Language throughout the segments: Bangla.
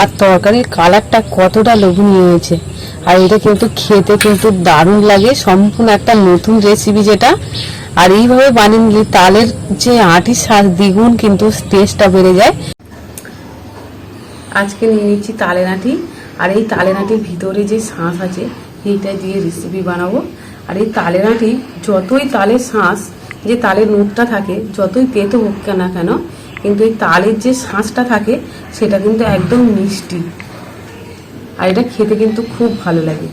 আর তরকারির কালারটা কতটা লোভনীয় হয়েছে। আর এটা কিন্তু খেতে কিন্তু দারুণ লাগে। সম্পূর্ণ একটা নতুন রেসিপি যেটা। আর এইভাবে বানিয়ে নিলে তালের যে আটির স্বাদ, দ্বিগুণ কিন্তু টেস্টটা বেড়ে যায়। আজকে নিয়ে নিচ্ছি তালের আঁটি। আর এই তালের আঁটির ভিতরে যে শাঁস আছে, এইটা দিয়ে রেসিপি বানাবো। আর এই তালের আঁটি, যতই তালের শাঁস, যে তালের নুটটা থাকে, যতই তেতো হোক না কেন কিন্তু এই তালের যে শাঁসটা থাকে, সেটা কিন্তু একদম মিষ্টি। আর এটা খেতে কিন্তু খুব ভালো লাগে।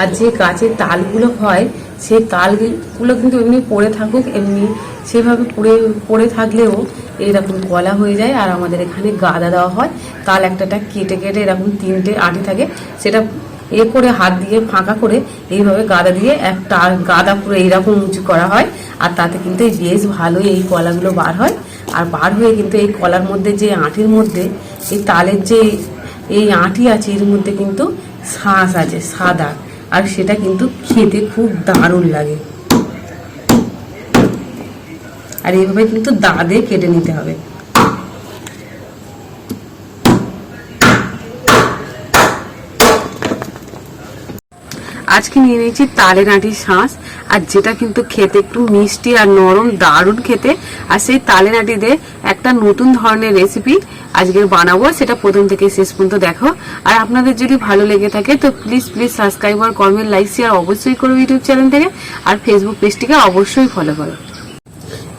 আর যে গাছের তালগুলো হয় সেই তালগুলো কিন্তু এমনি পড়ে থাকুক, এমনি সেভাবে পড়ে পড়ে থাকলেও এরকম কলা হয়ে যায়। আর আমাদের এখানে গাদা দেওয়া হয়। তাল একটাটা কেটে কেটে এরকম তিনটে আটি থাকে। সেটা এ করে হাত দিয়ে ফাঁকা করে এইভাবে গাদা দিয়ে একটা গাদা পুরো এইরকম উঁচু করা হয়। আর তাতে কিন্তু বেশ ভালোই এই কলাগুলো বার হয়। আর বার হয়ে কিন্তু এই কলার মধ্যে যে আঁটির মধ্যে, এই তালের যে এই আঁটি আছে, এর মধ্যে কিন্তু শাঁস আছে, সাদা। আর সেটা কিন্তু খেতে খুব দারুণ লাগে। আর এইভাবে কিন্তু দাঁদে কেটে নিতে হবে। আজকে নিয়ে নিয়েছি তালের আঁটির শাঁস, আর যেটা কিন্তু খেতে একটু মিষ্টি আর নরম, দারুণ খেতে। আর সেই তালের আঁটি দিয়ে একটা নতুন ধরনের রেসিপি আজকে বানাবো, সেটা প্রথম থেকে শেষ পর্যন্ত দেখো। আর আপনাদের যদি ভালো লেগে থাকে, তো প্লিজ প্লিজ সাবস্ক্রাইব আর কমেন্ট লাইক শেয়ার অবশ্যই করো ইউটিউব চ্যানেল থেকে। আর ফেসবুক পেজটিকে অবশ্যই ফলো করো।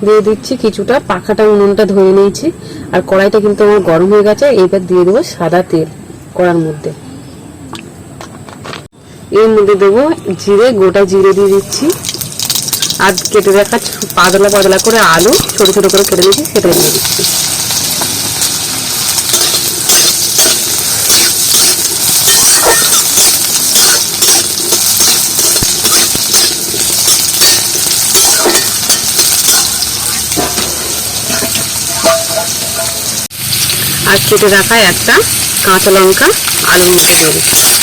দিয়ে দিচ্ছি কিছুটা পাখাটা, উনুনটা ধরে নিয়েছি। আর কড়াইটা কিন্তু আমার গরম হয়ে গেছে, এইবার দিয়ে দেবো সাদা তেল কড়ার মধ্যে। এর মধ্যে দেবো জিরে, গোটা জিরে দিয়ে দিচ্ছি। আর কেটে রাখা পাতলা পাতলা করে আলু, ছোট ছোট করে কেটে নিয়েছি, সেটা দিয়ে দিচ্ছি। আর কেটে রাখা একটা কাঁচা লঙ্কা, আলুর মধ্যে দিয়ে দিচ্ছি।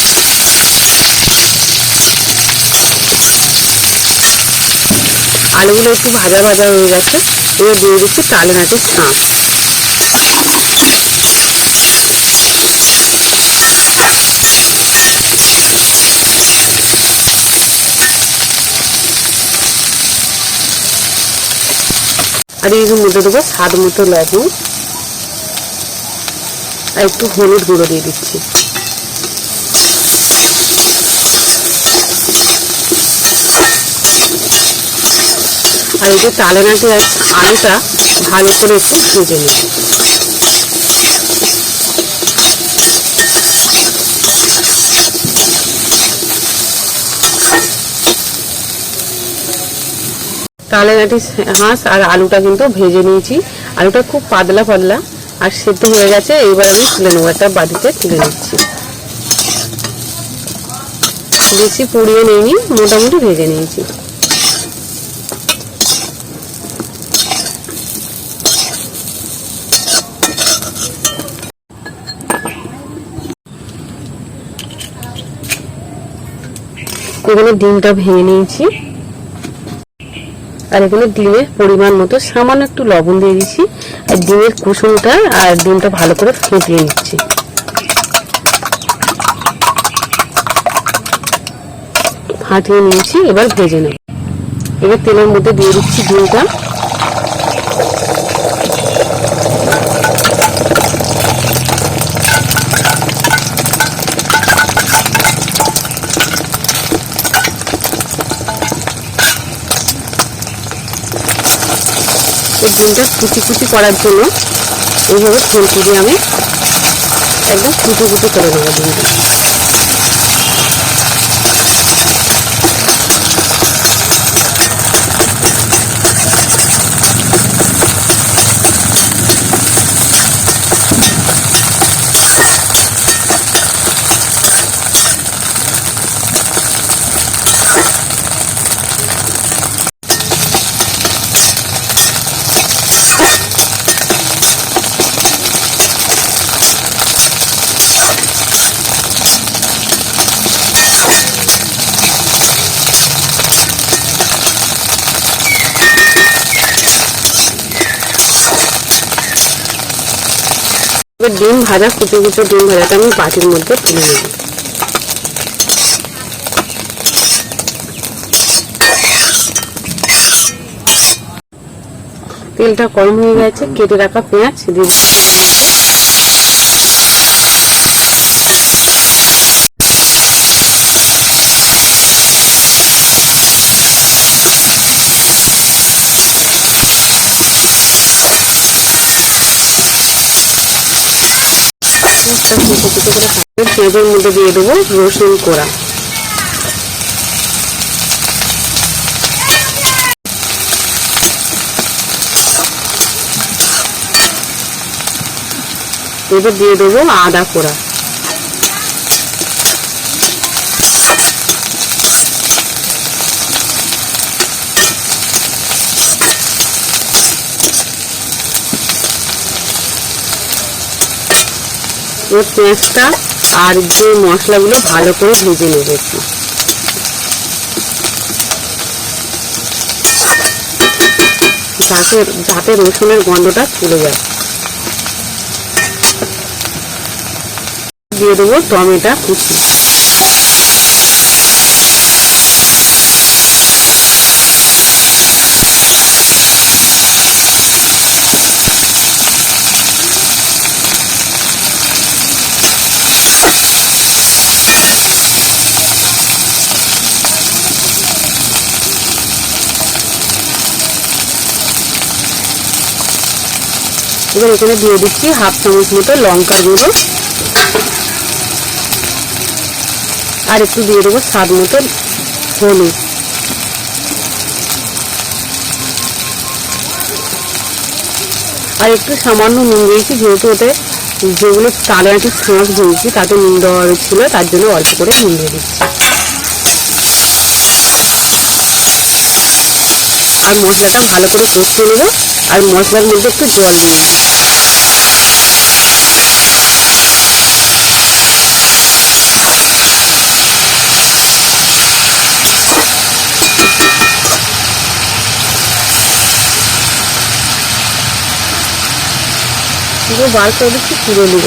আলুগুলো একটু ভাজা ভাজা হয়ে গেছে, এবার দিয়ে দিচ্ছি তালে নাচের শাঁস আর এর মধ্যে দেবো স্বাদ মতো লবণ, আর একটু হলুদ গুঁড়ো দিয়ে দিচ্ছি। আর এই যে তালে নাটি আর আলুটা ভালো করে একটু ভেজে তালে নাটি হাঁস আর আলুটা কিন্তু ভেজে নিয়েছি। আলুটা খুব পাতলা পাতলা আর সেদ্ধ হয়ে গেছে এবার আমি তুলে নেব, একটা বাটিতে তুলে নিচ্ছি। বেশি পুড়িয়ে নিইনি, মোটামুটি ভেজে নিয়েছি। এখানে ডিমটা ভেঙে নিয়েছি। আর এখানে ডিমের পরিমাণ মতো সামান্য একটু লবণ দিয়ে দিচ্ছি। আর ডিমের কুসুমটা আর ডিমটা ভালো করে ফেটিয়ে নিচ্ছি। ফাটিয়ে নিয়েছি, এবার ভেজে নেব। এবার তেলের মধ্যে দিয়ে দিচ্ছি ডিমটা। এই ডিমটা কুচি কুচি করার জন্য এইভাবে খুন্তি দিয়ে আমি একদম কুচি কুচি করে নেব। ডিমটা এবার ডিম ভাজা, কুচো কুচো ডিম ভাজাটা আমি বাটির মধ্যে তুলে নেব। তেলটা গরম হয়ে গেছে, কেটে রাখা পেঁয়াজ, দিয়ে পেঁয়াজটা কুচো কুচো করে কাটবে। পেঁয়াজের মধ্যে দিয়ে দেবো রসুন কোড়া এবার দিয়ে দেবো আদা কোড়া এবার পেঁয়াজটা আর যে মশলাগুলো ভালো করে ভেজে একটু যাতে যাতে রসুনের গন্ধটা চলে যায়। দিয়ে দেবো টমেটো কুচি। এবার এখানে দিয়ে দিচ্ছি হাফ চামচ মতো লঙ্কার গুঁড়ো। আর একটু দিয়ে দেবো স্বাদ মতো হলুদ। আর একটু সামান্য নুন দিয়েছি, যেহেতু ওতে যেগুলো তালে আঁটি ছাঁচ দিয়েছি তাতে নুন দেওয়া ছিল তার জন্য অল্প করে নুন দিয়ে দিচ্ছি। আর মশলাটা ভালো করে কষতে নেব। আর মশলার মধ্যে একটু জল পুরো বার করে দিচ্ছি পুরো নেব।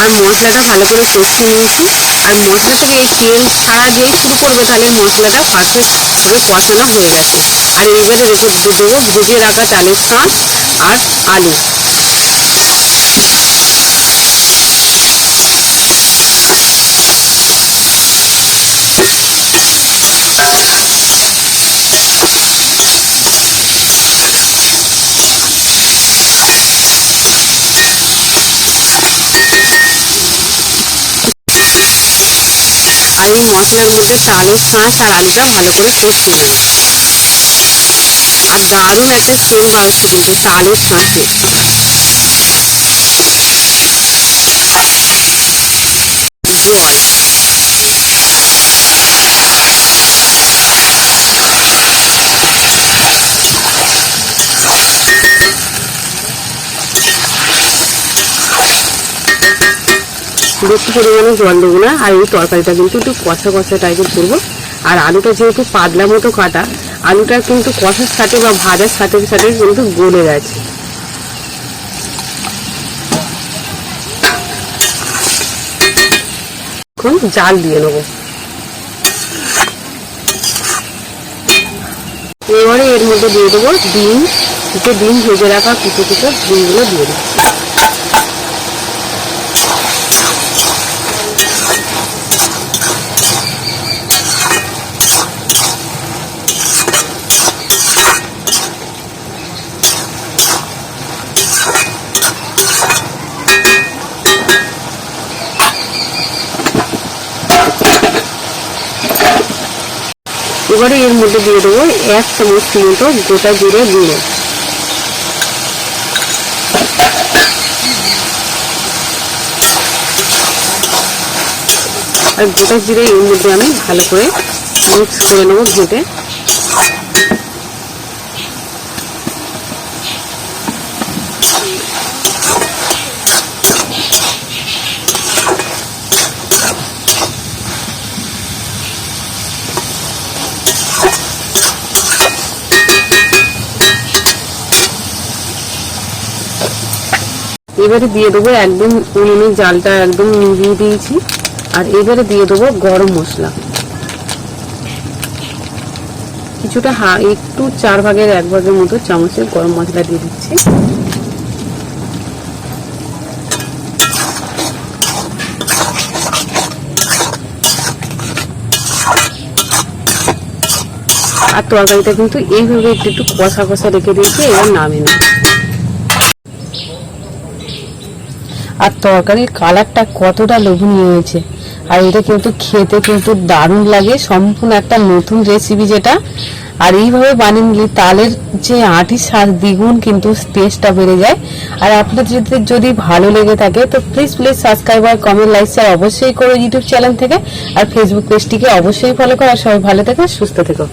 আর মশলাটা ভালো করে কষিয়ে নিয়েছি। আর মশলা থেকে এই তেল ছাড়া দিয়েই শুরু করবে তাহলে মশলাটা ফার্স্টে পুরো কষানো হয়ে গেছে। আর এইবারে রেখে দেবো ভেজে রাখা চালের শাঁস আর আলু আর এই মশলার মধ্যে আলুর শাঁস আর আলুটা ভালো করে কষিয়ে নেব আর দারুণ একটা সেন্ট বাড়ছে কিন্তু চালের শাঁসে জল বেশি পরিমাণে জল দেবো না, আর এই তরকারিটা কিন্তু একটু কষা কষা টাইপের করব। আর আলুটা যেহেতু পাতলা মতো কাটা, আলুটা কিন্তু কষার সাথে বা ভাজার সাথে সাথে কিন্তু গলে গেছে। এখন জাল দিয়ে নেব। এবারে এর মধ্যে দিয়ে দেবো ডিম। ডিম ভেজে রাখা কুচো কুচো ডিমগুলো দিয়ে দিচ্ছি। এবারে এর মধ্যে দিয়ে দেবো এক চামচ মতো গোটা জিরে গুঁড়ো। আর গোটা জিরে এর মধ্যে আমি ভালো করে মিক্স করে নেব ঘেটে। এবারে দিয়ে দেবো একদম উনুনের জালটা একদম নিভিয়ে দিয়েছি। আর এবারে দিয়ে দেবো গরম মশলা। কিছুটা হা, একটু চার ভাগের এক ভাগের মতো চামচের গরম মশলা দিয়ে দিচ্ছি। আর তরকারিটা কিন্তু এইভাবে একটু একটু কষা কষা রেখে দিয়েছি, এবার নামে না আর তরকারির কালারটা কতটা লোভনীয় হয়েছে। আর এটা কিন্তু খেতে কিন্তু দারুণ লাগে। সম্পূর্ণ একটা নতুন রেসিপি যেটা। আর এইভাবে বানিয়ে নিলে তালের যে আটি স্বাদ, দ্বিগুণ কিন্তু টেস্টটা বেড়ে যায়। আর আপনাদের যদি যদি ভালো লেগে থাকে, তো প্লিজ প্লিজ সাবস্ক্রাইব আর কমেন্ট লাইক শেয়ার অবশ্যই করো ইউটিউব চ্যানেল থেকে। আর ফেসবুক পেজটিকে অবশ্যই ফলো করো। আর সবাই ভালো থেকো, সুস্থ থেকো।